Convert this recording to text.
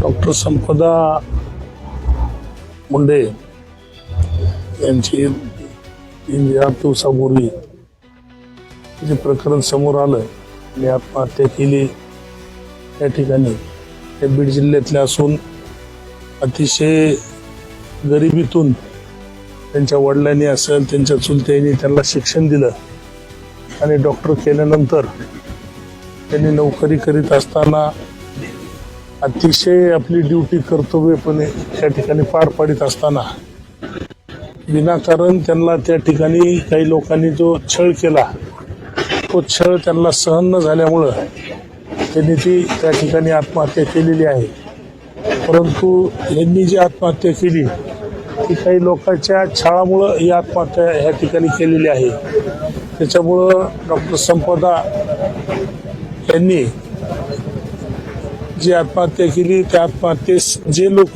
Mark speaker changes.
Speaker 1: Doctor संपदा मुंडे यांची तीन चार दिवसापूर्वी जे प्रकरण समोर आलं आणि आत्महत्या केली. त्या ठिकाणी हे बीड जिल्ह्यातले असून अतिशय गरिबीतून त्यांच्या वडिलांनी असेल त्यांच्या चुलत्यांनी त्यांना शिक्षण दिलं. आणि डॉक्टर केल्यानंतर त्यांनी नोकरी करीत असताना अतिशय आपली ड्युटी कर्तव्यपणे त्या ठिकाणी पार पाडित असताना विनाकारण त्यांना त्या ठिकाणी काही लोकांनी जो छळ केला तो छळ त्यांना सहन न झाल्यामुळं त्यांनी ती त्या ठिकाणी आत्महत्या केलेली आहे. परंतु यांनी जी आत्महत्या केली ती काही लोकांच्या छळामुळं ही आत्महत्या ह्या ठिकाणी केलेली आहे. त्याच्यामुळं डॉक्टर संपदा त्यांनी जी आत्महत्या केली त्या आत्महत्येस जे लोक